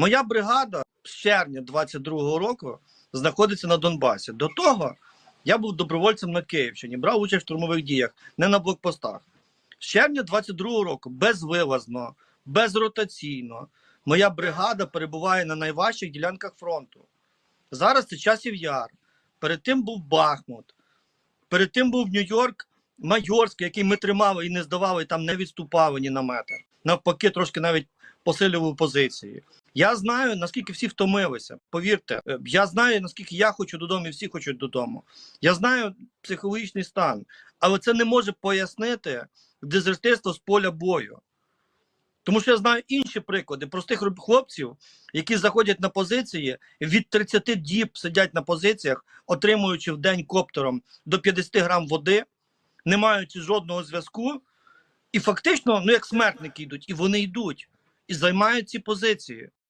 Моя бригада з червня 22-го року знаходиться на Донбасі. До того я був добровольцем на Київщині, брав участь в штурмових діях, не на блокпостах. З червня 22-го року безвилазно, безротаційно моя бригада перебуває на найважчих ділянках фронту. Зараз це часів яр. Перед тим був Бахмут, перед тим був Нью-Йорк, Майорський, який ми тримали і не здавали, і там не відступали ні на метр. Навпаки, трошки навіть посилював позиції. Я знаю, наскільки всі втомилися. Повірте, е, я знаю, наскільки я хочу додому, і всі хочуть додому. Я знаю психологічний стан, але це не може пояснити дезертирство з поля бою. Тому що я знаю інші приклади простих хлопців, які заходять на позиції від 30 діб сидять на позиціях, отримуючи в день коптером до 50 грам води, не маючи жодного зв'язку, і фактично, ну як смертники йдуть, і вони йдуть і займають ці позиції.